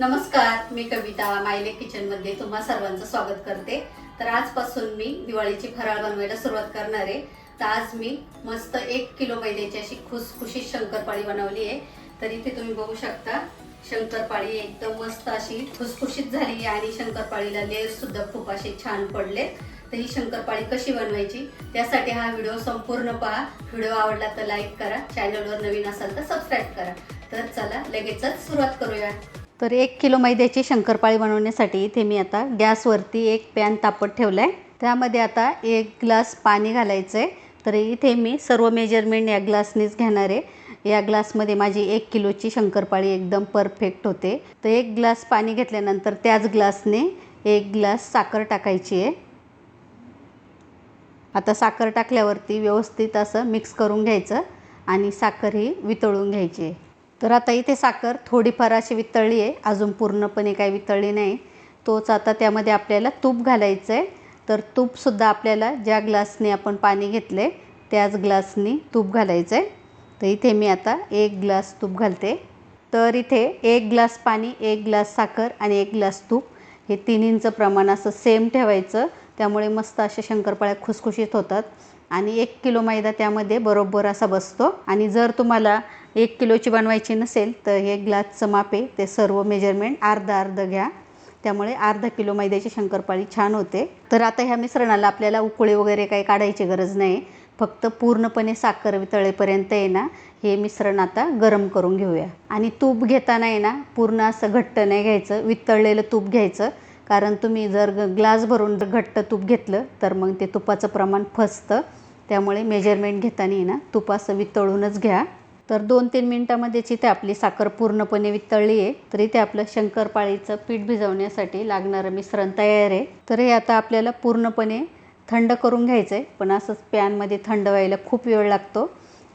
नमस्कार मी कविता मायले किचनमध्ये तुम्हा सर्वांचं स्वागत करते. तर आजपासून मी दिवाळीची फराळ बनवायला सुरुवात करणार आहे. तर आज मी मस्त एक किलो मैद्याची अशी खुसखुशीत शंकरपाळी बनवली आहे. तर इथे तुम्ही बघू शकता शंकरपाळी एकदम मस्त अशी खुसखुशीत झाली आणि शंकरपाळीला लेअर सुद्धा खूप असे छान पडले तर ही शंकरपाळी कशी बनवायची त्यासाठी हा व्हिडिओ संपूर्ण पहा. व्हिडिओ आवडला तर लाईक करा चॅनलवर नवीन असाल तर सबस्क्राईब करा. तर चला लगेचच सुरुवात करूया. तर एक किलो मैद्याची शंकरपाळी बनवण्यासाठी इथे मी आता गॅसवरती एक पॅन तापत ठेवला आहे त्यामध्ये आता एक ग्लास पाणी घालायचं आहे तर इथे मी सर्व मेजरमेंट या ग्लासनेच घेणार आहे. या ग्लासमध्ये माझी एक किलोची शंकरपाळी एकदम परफेक्ट होते. तर एक ग्लास पाणी घेतल्यानंतर त्याच ग्लासने एक ग्लास साखर टाकायची आहे. आता साखर टाकल्यावरती व्यवस्थित असं मिक्स करून घ्यायचं आणि साखर ही वितळून घ्यायची आहे. तर आता इथे साखर थोडीफार अशी वितळली आहे. अजून पूर्णपणे काही वितळली नाही. तोच आता त्यामध्ये आपल्याला तूप घालायचं आहे तर तूपसुद्धा आपल्याला ज्या ग्लासने आपण पाणी घेतले त्याच ग्लासनी तूप घालायचं आहे तर इथे मी आता एक ग्लास तूप घालते. तर इथे एक ग्लास पाणी एक ग्लास साखर आणि एक ग्लास तूप हे तिन्हींचं प्रमाण असं सेम ठेवायचं. त्यामुळे मस्त अशा शंकरपाळ्या खुसखुशीत होतात. आणि एक किलो मैदा त्यामध्ये बरोबर असा बसतो. आणि जर तुम्हाला एक किलोची बनवायची नसेल तर हे ग्लासचं माप आहे. ते सर्व मेजरमेंट अर्धा अर्धं घ्या. त्यामुळे अर्धा किलो मैद्याची शंकरपाळी छान होते. तर आता ह्या मिश्रणाला आपल्याला उकळी वगैरे काही काढायची गरज नाही. फक्त पूर्णपणे साखर वितळेपर्यंत आहे ना हे मिश्रण आता गरम करून घेऊया. आणि तूप घेताना आहे ना पूर्ण असं घट्ट नाही घ्यायचं. वितळलेलं तूप घ्यायचं. कारण तुम्ही जर ग ग्लास भरून जर घट्ट तूप घेतलं तर मग ते तुपाचं प्रमाण फसतं. त्यामुळे मेजरमेंट घेताना आहे ना तूप असं वितळूनच घ्या. तर दोन तीन मिनटामध्येच इथे आपली साखर पूर्णपणे वितळली आहे. तर इथे आपलं शंकरपाळीचं पीठ भिजवण्यासाठी लागणारं मिश्रण तयार आहे. तर हे आता आपल्याला पूर्णपणे थंड करून घ्यायचं आहे पण असंच पॅनमध्ये थंड व्हायला खूप वेळ लागतो.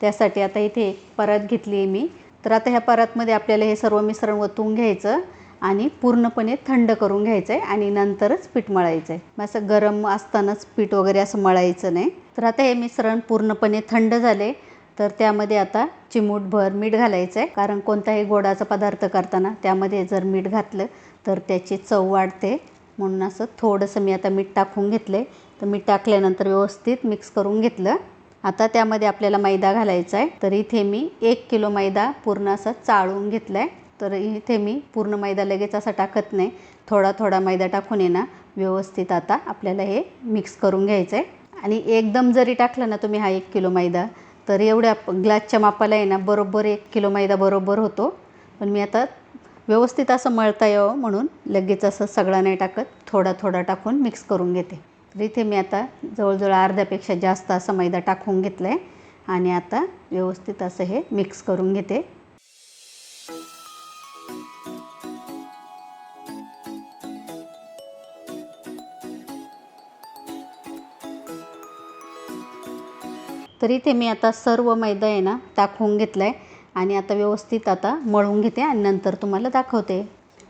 त्यासाठी आता इथे एक परात घेतली आहे मी. तर आता ह्या परातमध्ये आपल्याला हे सर्व मिश्रण ओतून घ्यायचं आणि पूर्णपणे थंड करून घ्यायचं आहे आणि नंतरच पीठ मळायचं आहे मग असं गरम असतानाच पीठ वगैरे असं मळायचं नाही. तर आता हे मिश्रण पूर्णपणे थंड झाले तर त्यामध्ये आता चिमूटभर मीठ घालायचं आहे कारण कोणताही गोडाचा पदार्थ करताना त्यामध्ये जर मीठ घातलं तर त्याची चव वाढते. म्हणून असं थोडंसं मी आता मीठ टाकून घेतलं आहे तर मीठ टाकल्यानंतर व्यवस्थित मिक्स करून घेतलं. आता त्यामध्ये आपल्याला मैदा घालायचा आहे तर इथे मी एक किलो मैदा पूर्ण असा चाळून घेतला आहे तर इथे मी पूर्ण मैदा लगेच असा टाकत नाही. थोडा थोडा मैदा टाकून येणार व्यवस्थित आता आपल्याला हे मिक्स करून घ्यायचं आहे आणि एकदम जरी टाकलं ना तुम्ही हा एक किलो मैदा तर एवढ्या ग्लासच्या मापाला आहे ना बरोबर एक किलो मैदा बरोबर होतो. पण मी आता व्यवस्थित असं मळता यावं म्हणून लगेच असं सगळा नाही टाकत थोडा थोडा टाकून मिक्स करून घेते. तर इथे मी आता जवळजवळ अर्ध्यापेक्षा जास्त असं मैदा टाकून घेतला आहे आणि आता व्यवस्थित असं हे मिक्स करून घेते. तर इथे मी आता सर्व मैदा आहे ना टाकून घेतला आहे आणि आता व्यवस्थित आता मळून घेते आणि नंतर तुम्हाला दाखवते.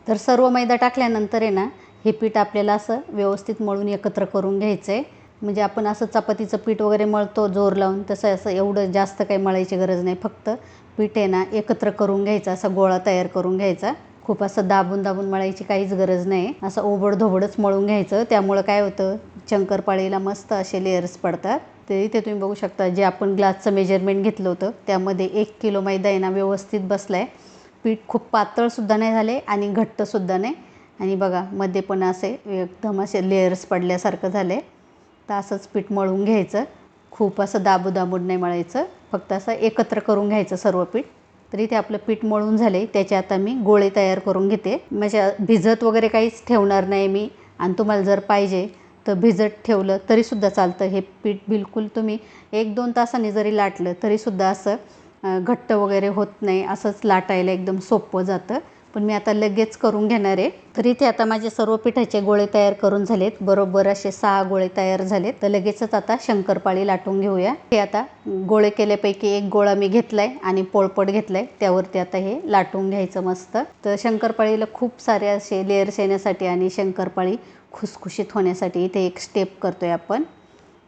तर सर्व मैदा टाकल्यानंतर आहे ना हे पीठ आपल्याला असं व्यवस्थित मळून एकत्र करून घ्यायचं आहे म्हणजे आपण असं चपातीचं पीठ वगैरे मळतो जोर लावून तसं असं एवढं जास्त काही मळायची गरज नाही. फक्त पीठ आहे ना एकत्र करून घ्यायचं असा गोळा तयार करून घ्यायचा. खूप असं दाबून दाबून मळायची काहीच गरज नाही. असं ओबडधोबडच मळून घ्यायचं. त्यामुळं काय होतं शंकरपाळीला मस्त असे लेअर्स पडतात. ते इथे तुम्ही बघू शकता जे आपण ग्लासचं मेजरमेंट घेतलं होतं त्यामध्ये एक किलो मैदा आहे ना व्यवस्थित बसला आहे पीठ खूप पातळसुद्धा नाही झाले आणि घट्टसुद्धा नाही. आणि बघा मध्ये पण असे एकदम असे लेयर्स पडल्यासारखं झाले तर असंच पीठ मळून घ्यायचं. खूप असं दाबू दाबून नाही मळायचं. फक्त असं एकत्र करून घ्यायचं सर्व पीठ. तर इथे आपलं पीठ मळून झाले त्याचे आता मी गोळे तयार करून घेते. म्हणजे भिजत वगैरे काहीच ठेवणार नाही मी. आणि तुम्हाला जर पाहिजे तर भिजत ठेवलं तरीसुद्धा चालतं. हे पीठ बिलकुल तुम्ही एक दोन तासांनी जरी लाटलं तरीसुद्धा असं घट्ट वगैरे होत नाही असंच लाटायला एकदम सोपं जातं. पण मी आता लगेच करून घेणार आहे. तर इथे आता माझे सर्व पिठाचे गोळे तयार करून झालेत. बरोबर असे सहा गोळे तयार झाले तर लगेचच आता शंकरपाळी लाटून घेऊया. हे आता गोळे केल्यापैकी एक गोळा मी घेतलाय आणि पोळपट घेतलाय. त्यावरती आता हे लाटून घ्यायचं मस्त. तर शंकरपाळीला खूप सारे असे लेअर्स येण्यासाठी आणि शंकरपाळी खुसखुशीत होण्यासाठी इथे एक स्टेप करतो आहे आपण.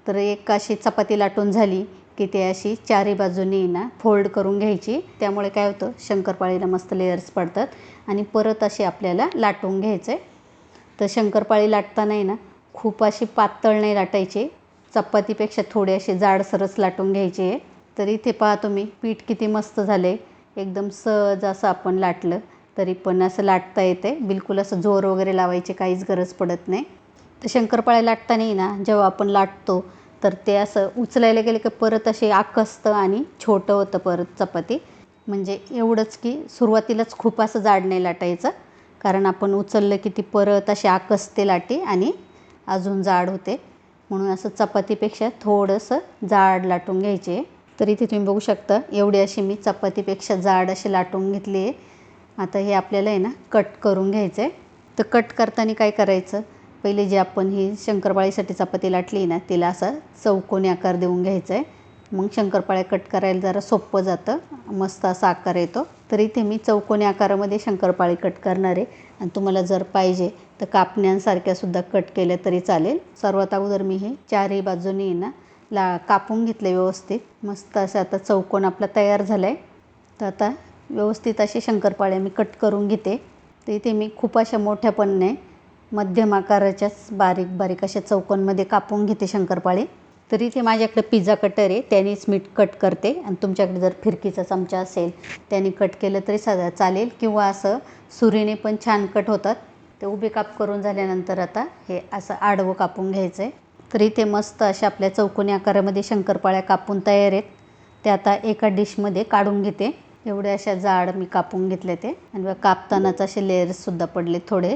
तर एक अशी चपाती लाटून झाली की ते अशी चारी बाजूनी ना फोल्ड करून घ्यायची. त्यामुळे काय होतं शंकरपाळीला मस्त लेयर्स पडतात आणि परत असे आपल्याला लाटून घ्यायचं आहे तर शंकरपाळी लाटताना ना खूप अशी पातळ नाही लाटायची. चपातीपेक्षा थोडी अशी जाडसरच लाटून घ्यायची आहे. तर इथे पहा तुम्ही पीठ किती मस्त झाले एकदम सहज असं आपण लाटलं. तरी पण असं लाटता येते बिलकुल असं जोर वगैरे लावायची काहीच गरज पडत नाही. तर शंकरपाळा लाटता नाही ना जेव्हा आपण लाटतो तर ते असं उचलायला गेलं की परत असे आकसतं आणि छोटं होतं परत चपाती. म्हणजे एवढंच की सुरुवातीलाच खूप असं जाड नाही लाटायचं. कारण आपण उचललं की ती परत अशी आकसते लाटी आणि अजून जाड होते. म्हणून असं चपातीपेक्षा थोडंसं जाड लाटून घ्यायचे. तर इथे तुम्ही बघू शकता एवढी अशी मी चपातीपेक्षा जाड अशी लाटून घेतली आहे. आता हे आपल्याला आहे ना कट करून घ्यायचं आहे तर कट करताना काय करायचं? पहिले जे आपण ही शंकरपाळीसाठी चपाती लाटली ना तिला असा चौकोनी आकार देऊन घ्यायचा आहे मग शंकरपाळ्या कट करायला जरा सोपं जातं. मस्त असा आकार येतो. तर इथे मी चौकोनी आकारामध्ये शंकरपाळी कट करणार आहे. आणि तुम्हाला जर पाहिजे तर कापण्यांसारख्यासुद्धा कट केल्या तरी चालेल. सर्वात अगोदर मी हे चारही बाजूनी ना ला कापून घेतले व्यवस्थित. मस्त असं आता चौकोन आपला तयार झाला आहे तर आता व्यवस्थित असे शंकरपाळे मी कट करून घेते. तर इथे मी खूप अशा मोठ्या पण नाही मध्यम आकाराच्याच बारीक बारीक अशा चौकोनमध्ये कापून घेते शंकरपाळे. तर इथे माझ्याकडे पिझ्झा कटर आहे त्यानेच मी कट करते. आणि तुमच्याकडे जर फिरकीचा चमचा असेल त्याने कट केलं तरी साधा चालेल. किंवा असं सुरीने पण छान कट होतात. ते उभे काप करून झाल्यानंतर आता हे असं आडवं कापून घ्यायचं आहे तर इथे मस्त अशा आपल्या चौकोनी आकारामध्ये शंकरपाळ्या कापून तयार आहेत. ते आता एका डिशमध्ये काढून घेते. एवढ्या अशा जाड मी कापून घेतले ते. आणि कापतानाच असे लेअर्ससुद्धा पडले थोडे.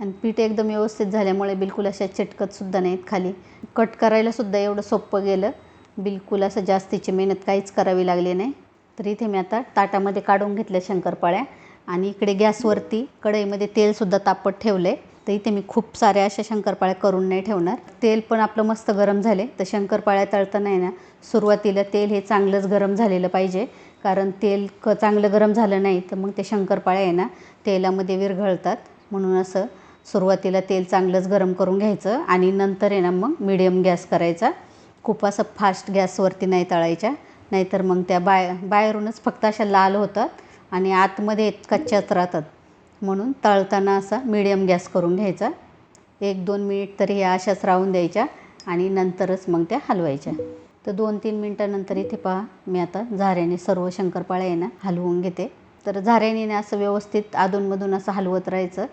आणि पीठ एकदम व्यवस्थित झाल्यामुळे बिलकुल अशा चिटकतसुद्धा नाहीत खाली. कट करायलासुद्धा एवढं सोपं गेलं. बिलकुल असं जास्तीची मेहनत काहीच करावी लागली नाही. तर इथे मी आता ताटामध्ये काढून घेतल्या शंकरपाळ्या. आणि इकडे गॅसवरती कढईमध्ये तेलसुद्धा तापत ठेवलं आहे तर इथे मी खूप साऱ्या अशा शंकरपाळ्या करून नाही ठेवणार. तेल पण आपलं मस्त गरम झाले तर शंकरपाळ्या तळताना आहे ना सुरुवातीला तेल हे चांगलंच गरम झालेलं पाहिजे. कारण तेल क चांगलं गरम झालं नाही तर मग ते शंकरपाळ्या आहे ना तेलामध्ये विरघळतात. म्हणून असं सुरुवातीला तेल चांगलंच गरम करून घ्यायचं आणि नंतर आहे ना मग मिडियम गॅस करायचा. खूप असं फास्ट गॅसवरती नाही तळायच्या. नाहीतर मग त्या बाय बाहेरूनच फक्त अशा लाल होतात आणि आतमध्ये कच्च्याच राहतात. म्हणून तळताना असा मिडियम गॅस करून घ्यायचा. एक दोन मिनिट तरी ह्या अशाच राहून द्यायच्या आणि नंतरच मग त्या हलवायच्या. तर दोन तीन मिनटानंतर इथे पहा मी आता झाऱ्याने सर्व शंकरपाळ्या आहे ना हलवून घेते. तर झाऱ्याने असं व्यवस्थित अधूनमधून असं हलवत राहायचं.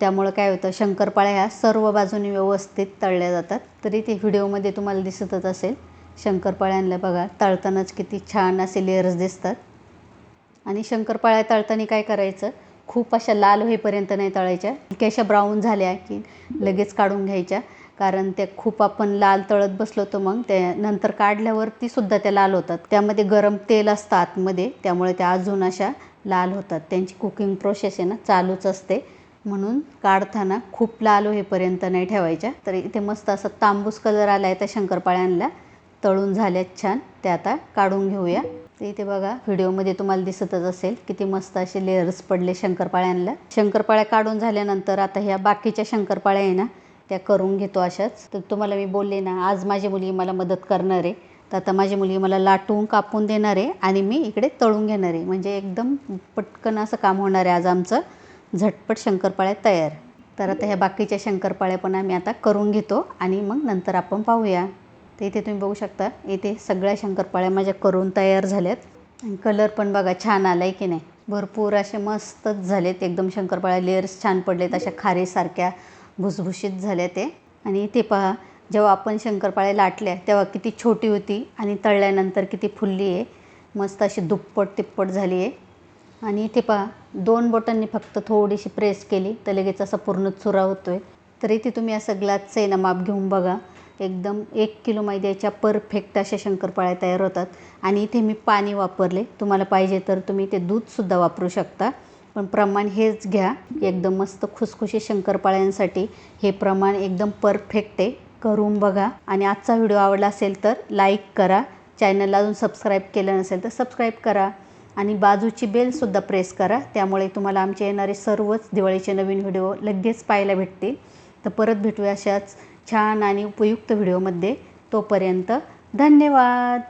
त्यामुळं काय होतं शंकरपाळ्या ह्या सर्व बाजूनी व्यवस्थित तळल्या जातात. तरी ते व्हिडिओमध्ये तुम्हाला दिसतच असेल शंकरपाळ्यांना बघा तळतानाच किती छान असे लेअर्स दिसतात. आणि शंकरपाळ्या तळताना काय करायचं खूप अशा लाल होईपर्यंत नाही तळायच्या. की अशा ब्राऊन झाल्या की लगेच काढून घ्यायच्या. कारण त्या खूप आपण लाल तळत बसलो तर मग त्या नंतर काढल्यावरती सुद्धा त्या लाल होतात. त्यामध्ये गरम तेल असतं आतमध्ये. त्यामुळे त्या अजून अशा लाल होतात. त्यांची कुकिंग प्रोसेस आहे ना चालूच असते. म्हणून काढताना खूप लाल होईपर्यंत नाही ठेवायच्या. तर इथे मस्त असं तांबूस कलर आला आहे त्या शंकरपाळ्यांना तळून झाल्यात छान. ते आता काढून घेऊया. तर इथे बघा व्हिडिओमध्ये तुम्हाला दिसतच असेल किती मस्त असे लेअर्स पडले शंकरपाळ्यांना शंकरपाळ्या काढून झाल्यानंतर आता ह्या बाकीच्या शंकरपाळ्या आहे ना त्या करून घेतो अशाच. तर तुम्हाला मी बोलले ना आज माझी मुलगी मला मदत करणार आहे. तर आता माझी मुलगी मला लाटून कापून देणार आहे आणि मी इकडे तळून घेणार आहे. म्हणजे एकदम पटकन असं काम होणार आहे आज आमचं. झटपट शंकरपाळ्या तयार. तर आता ह्या बाकीच्या शंकरपाळ्या पण आम्ही आता करून घेतो आणि मग नंतर आपण पाहूया. तर इथे तुम्ही बघू शकता इथे सगळ्या शंकरपाळ्या माझ्या करून तयार झाल्यात. आणि कलर पण बघा छान आला आहे की नाही. भरपूर असे मस्तच झालेत एकदम शंकरपाळ्या लेअर्स छान पडलेत अशा खारीसारख्या भुसभुशीत झाल्या ते. आणि इथे पहा जेव्हा आपण शंकरपाळ्या लाटल्या तेव्हा किती छोटी होती आणि तळल्यानंतर किती फुलली आहे. मस्त अशी दुप्पट तिप्पट झाली आहे. आणि इथे पहा दोन बोटांनी फक्त थोडीशी प्रेस केली तर लगेच असा पूर्ण चुरा होतो आहे तर इथे तुम्ही असं ग्लासचं आहे ना माप घेऊन बघा. एकदम एक किलो मैद्याच्या परफेक्ट अशा शंकरपाळ्या तयार होतात. आणि इथे मी पाणी वापरले. तुम्हाला पाहिजे तर तुम्ही ते दूधसुद्धा वापरू शकता. पण प्रमाण हेच घ्या. एकदम मस्त खुसखुशी शंकरपाळ्यांसाठी हे प्रमाण एकदम परफेक्ट आहे. करून बघा. आणि आजचा व्हिडिओ आवडला असेल तर लाईक करा. चॅनलला अजून सबस्क्राईब केलं नसेल तर सबस्क्राईब करा. आणि बाजूची बेलसुद्धा प्रेस करा. त्यामुळे तुम्हाला आमचे येणारे सर्वच दिवाळीचे नवीन व्हिडिओ लगेच पाहायला भेटतील. तर परत भेटूया अशाच छान आणि उपयुक्त व्हिडिओमध्ये तोपर्यंत धन्यवाद.